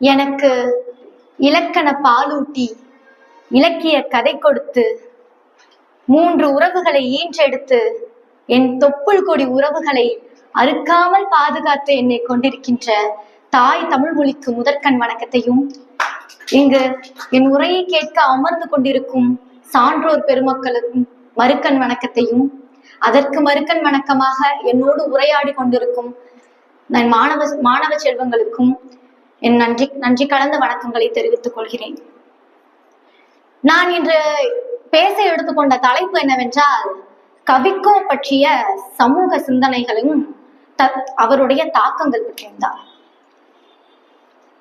எனக்கு இலக்கண பாலூட்டி இலக்கிய கதை கொடுத்து மூன்று உறவுகளை ஈன்றெடுத்து என் தொப்புள் கொடி உறவுகளை அறுக்காமல் பாதுகாத்து என்னை கொண்டிருக்கின்ற தாய் தமிழ் மொழிக்கு முதற்கண் வணக்கத்தையும் இங்கு என் உரையை கேட்க அமர்ந்து கொண்டிருக்கும் சான்றோர் பெருமக்களுக்கும் மறுக்கண் வணக்கத்தையும் அதற்கு மறுக்கண் வணக்கமாக என்னோடு உரையாடி கொண்டிருக்கும் நான் மாணவ மாணவ செல்வங்களுக்கும் என் நன்றி நன்றி கலந்த வணக்கங்களை தெரிவித்துக் கொள்கிறேன். நான் இன்று பேச எடுத்துக்கொண்ட தலைப்பு என்னவென்றால் கவிக்கோ பற்றிய சமூக சிந்தனைகளையும் அவருடைய தாக்கங்கள் பற்றியிருந்தார்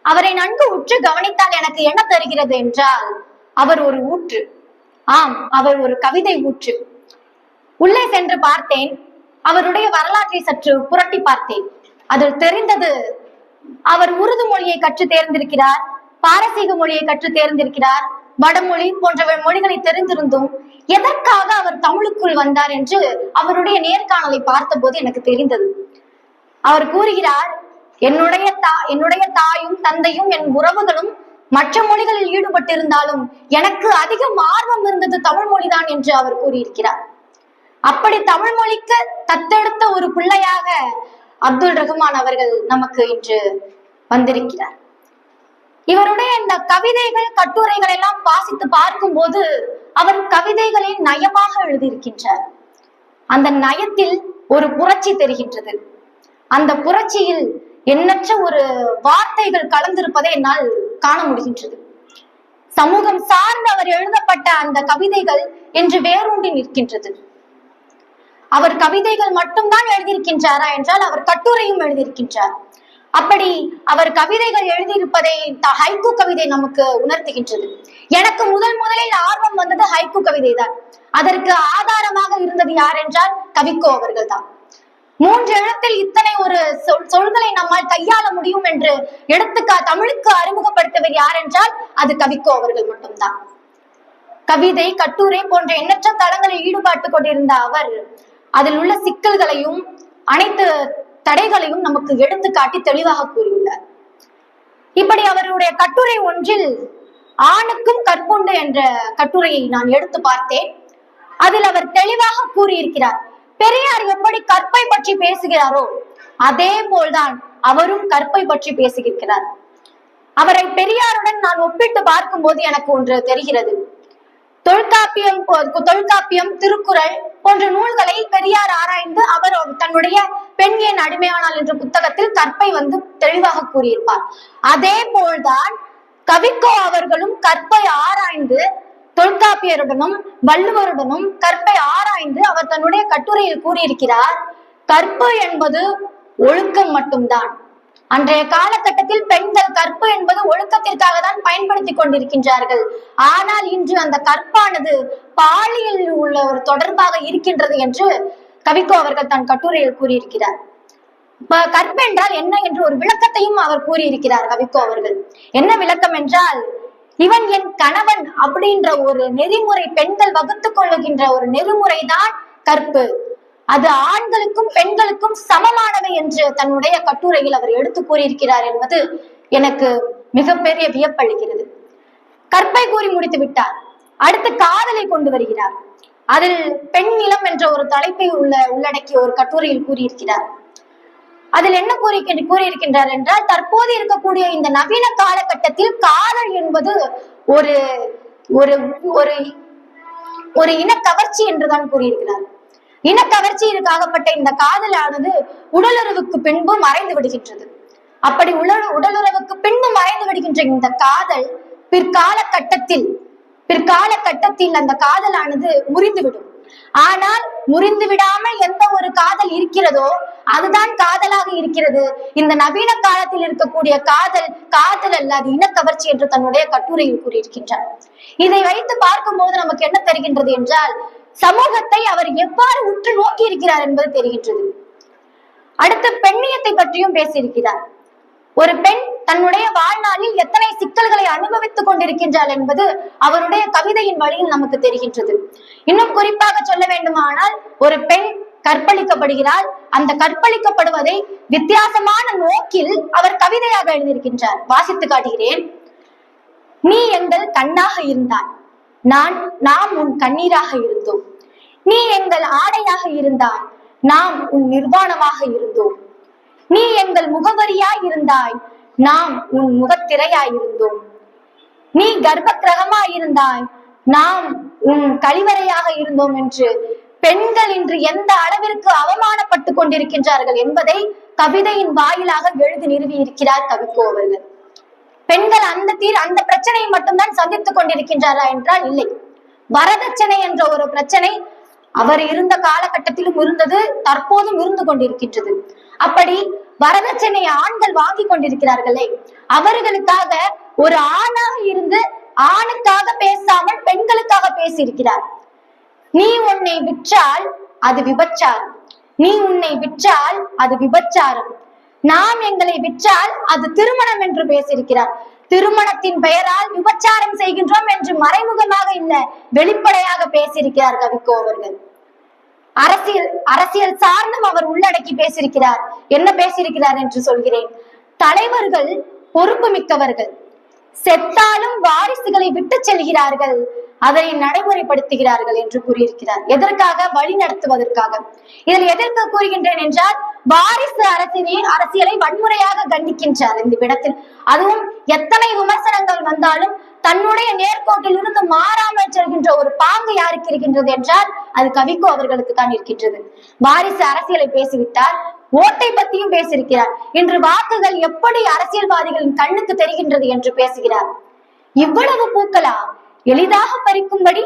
அவரை நன்கு உற்று கவனித்தால் எனக்கு என்ன தருகிறது என்றால் அவர் ஒரு ஊற்று. ஆம் அவர் ஒரு கவிதை ஊற்று. உள்ளே சென்று பார்த்தேன் அவருடைய வரலாற்றை சற்று புரட்டி பார்த்தேன். அதில் தெரிந்தது அவர் உருது மொழியை கற்று தேர்ந்திருக்கிறார் பாரசீக மொழியை கற்று தேர்ந்திருக்கிறார் வடமொழி போன்ற மொழிகளை தெரிந்திருந்தும் எதற்காக அவர் தமிழுக்குள் வந்தார் என்று அவருடைய நேர்காணலை பார்த்தபோது எனக்கு தெரிந்தது. அவர் கூறுகிறார் என்னுடைய தா என்னுடைய தாயும் தந்தையும் என் உறவுகளும் மற்ற மொழிகளில் ஈடுபட்டிருந்தாலும் எனக்கு அதிகம் ஆர்வம் இருந்தது தமிழ் மொழிதான் என்று அவர் கூறியிருக்கிறார். அப்படி தமிழ் மொழிக்கு தத்தெடுத்த ஒரு பிள்ளையாக அப்துல் ரஹ்மான் அவர்கள் நமக்கு இன்று வந்திருக்கிறார். இவருடைய இந்த கவிதைகள் கட்டுரைகள் எல்லாம் வாசித்து பார்க்கும் போது அவர் கவிதைகளை நயமாக எழுதியிருக்கின்றார். அந்த நயத்தில் ஒரு புரட்சி தெரிகின்றது. அந்த புரட்சியில் எண்ணற்ற ஒரு வார்த்தைகள் கலந்திருப்பதை என்னால் காண முடிகின்றது. சமூகம் சார்ந்து அவர் எழுதப்பட்ட அந்த கவிதைகள் என்று வேரூண்டி நிற்கின்றது. அவர் கவிதைகள் மட்டும்தான் எழுதியிருக்கின்றாரா என்றால் அவர் கட்டுரையும் எழுதியிருக்கின்றார். அப்படி அவர் கவிதைகள் எழுதியிருப்பதை த- கவிதை நமக்கு உணர்த்துகின்றது. எனக்கு முதல் முதலில் ஆர்வம் வந்தது ஹைக்கூ கவிதை தான் அதற்கு ஆதாரமாக இருந்தது யார் என்றால் கவிக்கோ அவர்கள் தான். மூன்று எழுத்தில் இத்தனை ஒரு சொல் சொல்களை நம்மால் கையாள முடியும் என்று எடுத்துக்கா தமிழுக்கு அறிமுகப்படுத்தவர் யார் என்றால் அது கவிக்கோ அவர்கள் மட்டும்தான். கவிதை கட்டுரை போன்ற எண்ணற்ற தளங்களில் ஈடுபாட்டு கொண்டிருந்த அவர் அதில் உள்ள சிக்கல்களையும் அனைத்து தடைகளையும் நமக்கு எடுத்துக்காட்டி தெளிவாக கூறியுள்ளார். இப்படி அவருடைய கட்டுரை ஒன்றில் ஆணுக்கும் கற்புண்டு என்ற கட்டுரையை நான் எடுத்து பார்த்தேன். அதில் அவர் தெளிவாக கூறியிருக்கிறார் பெரியார் எப்படி கற்பை பற்றி பேசுகிறாரோ அதே போல்தான் அவரும் கற்பை பற்றி பேசுகிறார் அவரை பெரியாருடன் நான் ஒப்பிட்டு பார்க்கும் போது எனக்கு ஒன்று தெரிகிறது. தொல்காப்பியம் தொல்காப்பியம் திருக்குறள் போன்ற நூல்களை பெரியார் ஆராய்ந்து அவர் தன்னுடைய பெண் ஏன் அடிமையானால் என்ற புத்தகத்தில் கற்பை வந்து தெளிவாக கூறியிருப்பார். அதே போல்தான் கவிக்கோ அவர்களும் கற்பை ஆராய்ந்து தொல்காப்பியருடனும் வள்ளுவருடனும் கற்பை ஆராய்ந்து அவர் தன்னுடைய கட்டுரையில் கூறியிருக்கிறார் கற்பு என்பது ஒழுக்கம் மட்டும்தான். அன்றைய காலகட்டத்தில் பெண்கள் கற்பு என்பது ஒழுக்கத்திற்காக தான் பயன்படுத்தி கொண்டிருக்கின்றார்கள். ஆனால் இன்று அந்த கற்பானது பாலியல் உள்ள ஒரு தொடர்பாக இருக்கின்றது என்று கவிக்கோ அவர்கள் தன் கட்டுரையில் கூறியிருக்கிறார். கற்பு என்றால் என்ன என்று ஒரு விளக்கத்தையும் அவர் கூறியிருக்கிறார் கவிக்கோ அவர்கள். என்ன விளக்கம் என்றால் இவன் என் கணவன் அப்படின்ற ஒரு நெறிமுறை பெண்கள் வகுத்துக் கொள்ளுகின்ற ஒரு நெறிமுறை தான் கற்பு. அது ஆண்களுக்கும் பெண்களுக்கும் சமமானவை என்று தன்னுடைய கட்டுரையில் அவர் எடுத்து கூறியிருக்கிறார் என்பது எனக்கு மிகப்பெரிய வியப்பளிக்கிறது. கற்பை கூறி முடித்து விட்டார். அடுத்து காதலை கொண்டு வருகிறார். அதில் பெண் நிலம் என்ற ஒரு தலைப்பை உள்ள உள்ளடக்கிய ஒரு கட்டுரையில் கூறியிருக்கிறார். அதில் என்ன கூறி கூறியிருக்கின்றார் என்றால் தற்போது இருக்கக்கூடிய இந்த நவீன காலகட்டத்தில் காதல் என்பது ஒரு ஒரு ஒரு ஒரு இன கவர்ச்சி என்றுதான் கூறியிருக்கிறார். இனக்கவர்ச்சியிற்கு ஆகப்பட்ட இந்த காதலானது உடலுறவுக்கு பின்பு மறைந்து விடுகின்றது. அப்படி உடல் உடலுறவுக்கு பின்பு மறைந்து விடுகின்ற இந்த காதல் பிற்கால கட்டத்தில் பிற்கால கட்டத்தில் அந்த காதலானது முறிந்துவிடும். ஆனால் முறிந்து விடாமல் எந்த ஒரு காதல் இருக்கிறதோ அதுதான் காதலாக இருக்கிறது. இந்த நவீன காலத்தில் இருக்கக்கூடிய காதல் காதல் அல்ல அது இனக்கவர்ச்சி என்று தன்னுடைய கட்டுரையில் கூறியிருக்கின்றார். இதை வைத்து பார்க்கும் போது நமக்கு என்ன தெரிகின்றது என்றால் சமூகத்தை அவர் எவ்வாறு உற்று நோக்கி இருக்கிறார் என்பது தெரிகின்றது. அடுத்து பெண்ணியத்தை பற்றியும் பேசியிருக்கிறார். ஒரு பெண் தன்னுடைய வாழ்நாளில் எத்தனை சிக்கல்களை அனுபவித்துக் கொண்டிருக்கின்றாள் என்பது அவருடைய கவிதையின் வழியில் நமக்கு தெரிகின்றது. இன்னும் குறிப்பாக சொல்ல வேண்டுமானால் ஒரு பெண் கற்பழிக்கப்படுகிறார் அந்த கற்பழிக்கப்படுவதை வித்தியாசமான நோக்கில் அவர் கவிதையாக எழுதியிருக்கின்றார். வாசித்து காட்டுகிறேன். நீ எங்கள் கண்ணாக இருந்தாய். நான் நாம் உன் கண்ணீராக இருந்தோம். நீ எங்கள் ஆடையாக இருந்தாய் நாம் உன் நிர்வாணமாக இருந்தோம். நீ எங்கள் முகவரியாய் இருந்தாய் நாம் உன் முகத்திரையாய் இருந்தோம். நீ கர்ப்ப கிரகமாய் இருந்தாய் நாம் உன் கழிவறையாக இருந்தோம் என்று பெண்கள் இன்று எந்த அளவிற்கு அவமானப்பட்டு கொண்டிருக்கின்றார்கள் என்பதை கவிதையின் வாயிலாக எழுதி நிறுவி இருக்கிறார் கவிக்கோ அவர்கள். பெண்கள் அந்த தீர் அந்த பிரச்சனையை மட்டும்தான் சந்தித்துக் கொண்டிருக்கின்றாரா என்றால் இல்லை. வரதட்சணை என்ற ஒரு பிரச்சனை அவர் இருந்த காலகட்டத்திலும் இருந்தது தற்போதும் இருந்து கொண்டிருக்கின்றது. அப்படி வரதட்சணை ஆண்கள் வாங்கி கொண்டிருக்கிறார்களே அவர்களுக்காக ஒரு ஆணாக இருந்து ஆணுக்காக பேசாமல் பெண்களுக்காக பேசியிருக்கிறார். நீ உன்னை விற்றால் அது விபச்சாரம். நீ உன்னை விற்றால் அது விபச்சாரம். நாம் எங்களை விற்றால் அது திருமணம் என்று பேசியிருக்கிறார். திருமணத்தின் பெயரால் விபச்சாரம் செய்கின்றோம் என்று மறைமுகமாக இல்ல வெளிப்படையாக பேசியிருக்கிறார் கவிக்கோ அவர்கள். அரசியல் அரசியல் சார்ந்தும் அவர் உள்ளடக்கி பேசியிருக்கிறார். என்ன பேசியிருக்கிறார் என்று சொல்கிறேன். தலைவர்கள் பொறுப்பு மிக்கவர்கள் செத்தாலும் வாரிசுகளை விட்டு செல்கிறார்கள். அதனை நடைமுறைப்படுத்துகிறார்கள் என்று கூறியிருக்கிறார். எதற்காக? வழி நடத்துவதற்காக. இதில் எதற்கு கூறுகின்றேன் என்றால் வாரிசு அரசினை அரசியலை வன்முறையாக கண்டிக்கின்றார் இந்த இடத்தில். அதுவும் எத்தனை விமர்சனங்கள் வந்தாலும் தன்னுடைய நேர்கோட்டில் இருந்து மாறாமல் செல்கின்ற ஒரு பாங்கு யாருக்கு இருக்கின்றது என்றால் அது கவிக்கோ அவர்களுக்கு தான் இருக்கின்றது. வாரிசு அரசியலை பேசிவிட்டார் ஓட்டை பத்தியும் பேசியிருக்கிறார். இன்று வாக்குகள் எப்படி அரசியல்வாதிகளின் கண்ணுக்கு தெரிகின்றது என்று பேசுகிறார். இவ்வளவு பூக்களா எளிதாக பறிக்கும்படி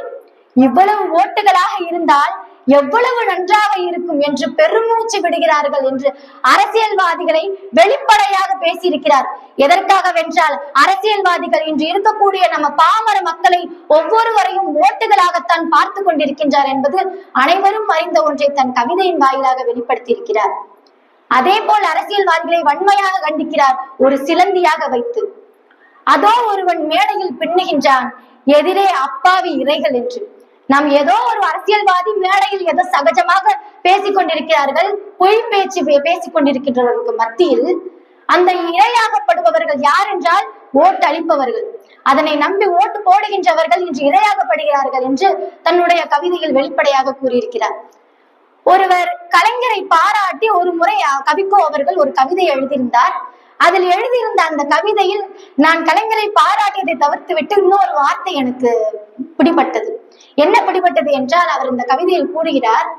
இவ்வளவு ஓட்டுகளாக இருந்தால் எவ்வளவு நன்றாக இருக்கும் என்று பெருமூச்சு விடுகிறார்கள் என்று அரசியல்வாதிகளை வெளிப்படையாக பேசியிருக்கிறார். எதற்காக வென்றால் அரசியல்வாதிகள் இன்று இருக்கக்கூடிய நம்ம பாமர மக்களை ஒவ்வொருவரையும் ஓட்டுகளாகத்தான் பார்த்து கொண்டிருக்கின்றார் என்பது அனைவரும் அறிந்த ஒன்றை தன் கவிதையின் வாயிலாக வெளிப்படுத்தியிருக்கிறார். அதே போல் அரசியல்வாதிகளை வன்மையாக கண்டிக்கிறார் ஒரு சிலந்தியாக வைத்து. அதோ ஒருவன் மேடையில் பின்னுகின்றான் எதிரே அப்பாவி இறைகள் என்று. நாம் ஏதோ ஒரு அரசியல்வாதி மேடையில் ஏதோ சகஜமாக பேசிக் கொண்டிருக்கிறார்கள் பொய் பேச்சு பேசிக் கொண்டிருக்கின்றவர்களுக்கு மத்தியில் அந்த இரையாகப்படுபவர்கள் யார் என்றால் ஓட்டு அளிப்பவர்கள். அதனை நம்பி ஓட்டு போடுகின்றவர்கள் இன்று இரையாகப்படுகிறார்கள் என்று தன்னுடைய கவிதையில் வெளிப்படையாக கூறியிருக்கிறார். ஒருவர் கலைஞரை பாராட்டி ஒரு முறை கவிக்கோ அவர்கள் ஒரு கவிதை எழுதியிருந்தார். அதில் எழுதியிருந்த அந்த கவிதையில் நான் கலைஞரை பாராட்டியதை தவிர்த்து விட்டு இன்னொரு வார்த்தை எனக்கு பிடிபட்டது. என்ன பிடிபட்டது என்றால் அவர் இந்த கவிதையில் கூறுகிறார்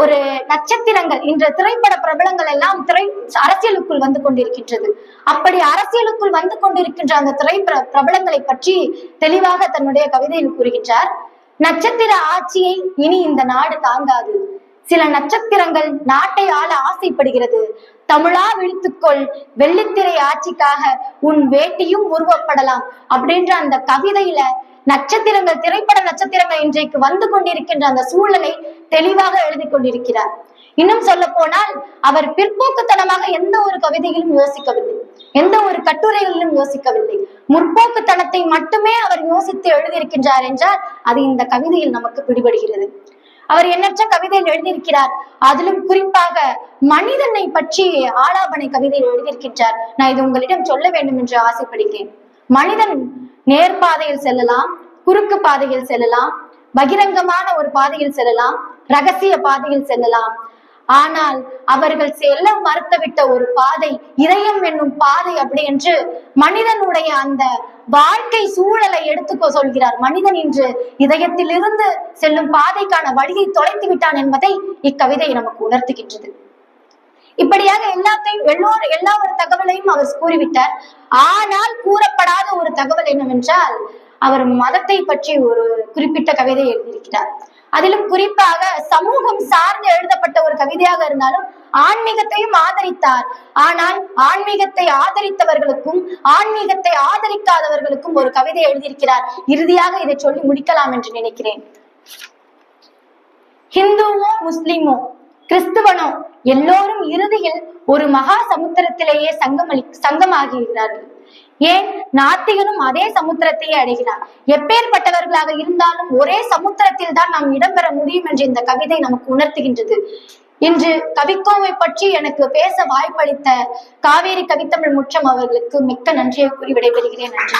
ஒரு நட்சத்திரங்கள் இன்று திரைப்பட பிரபலங்கள் எல்லாம் திரை அரசியலுக்குள் வந்து கொண்டிருக்கின்றது. அப்படி அரசியலுக்குள் வந்து கொண்டிருக்கின்ற அந்த திரைப்பட பிரபலங்களை பற்றி தெளிவாக தன்னுடைய கவிதையில் கூறுகின்றார் நட்சத்திர ஆட்சியை இனி இந்த நாடு தாங்காது. சில நட்சத்திரங்கள் நாட்டை ஆள ஆசைப்படுகிறது. தமிழா விழித்துக்கொள் வெள்ளித்திரை ஆட்சிக்காக உன் வேட்டியும் உருவப்படலாம் அப்படின்ற அந்த கவிதையில நட்சத்திரங்கள் திரைப்பட நட்சத்திரங்கள் இன்றைக்கு வந்து கொண்டிருக்கின்ற அந்த சூழலை தெளிவாக எழுதி கொண்டிருக்கிறார். இன்னும் சொல்ல போனால் அவர் பிற்போக்குத்தனமாக எந்த ஒரு கவிதையிலும் யோசிக்கவில்லை. எந்த ஒரு கட்டுரைகளிலும் யோசிக்கவில்லை. முற்போக்குத்தனத்தை மட்டுமே அவர் யோசித்து எழுதியிருக்கின்றார் என்றால் அது இந்த கவிதையில் நமக்கு பிடிபடுகிறது. அவர் எண்ணற்ற கவிதையில் எழுதியிருக்கிறார். அதிலும் குறிப்பாக மனிதனை பற்றி ஆலாபனை கவிதையில் எழுதியிருக்கின்றார். நான் இது உங்களிடம் சொல்ல வேண்டும் என்று ஆசைப்படுகிறேன். மனிதன் நேர்பாதையில் செல்லலாம் குறுக்கு பாதையில் செல்லலாம் பகிரங்கமான ஒரு பாதையில் செல்லலாம் ரகசிய பாதையில் செல்லலாம். ஆனால் அவர்கள் செல்ல மறுத்துவிட்ட ஒரு பாதை இதயம் என்னும் பாதை அப்படி என்று மனிதனுடைய அந்த வாழ்க்கை சூழலை எடுத்துக்கோ சொல்கிறார். மனிதன் இன்று இதயத்திலிருந்து செல்லும் பாதைக்கான வழியை தொலைத்து விட்டான் என்பதை இக்கவிதை நமக்கு உணர்த்துகின்றது. இப்படியாக எல்லாத்தையும் எல்லோர் எல்லா ஒரு தகவலையும் அவர் கூறிவிட்டார். ஆனால் கூறப்படாத ஒரு தகவல் என்னவென்றால் அவர் மதத்தை பற்றி ஒரு குறிப்பிட்ட கவிதை எழுதியிருக்கிறார். அதிலும் குறிப்பாக சமூகம் சார்ந்து எழுதப்பட்ட ஒரு கவிதையாக இருந்தாலும் ஆன்மீகத்தையும் ஆதரித்தார். ஆனால் ஆன்மீகத்தை ஆதரித்தவர்களுக்கும் ஆன்மீகத்தை ஆதரிக்காதவர்களுக்கும் ஒரு கவிதை எழுதியிருக்கிறார். இறுதியாக இதை சொல்லி முடிக்கலாம் என்று நினைக்கிறேன். ஹிந்துவோ முஸ்லிமோ கிறிஸ்துவனோ எல்லோரும் இறுதியில் ஒரு மகா சமுத்திரத்திலேயே சங்கமளி சங்கமாகிறார்கள் ஏன்? நாத்திகனும் அதே சமுத்திரத்தையே அடைகிறார். எப்பேற்பட்டவர்களாக இருந்தாலும் ஒரே சமுத்திரத்தில் தான் நாம் இடம்பெற முடியும் என்று இந்த கவிதை நமக்கு உணர்த்துகின்றது. இன்று கவிக்கோவை பற்றி எனக்கு பேச வாய்ப்பளித்த காவேரி கவித்தமிழ் முற்றம் அவர்களுக்கு மிக்க நன்றியை கூறி விடைபெறுகிறேன். நன்றி.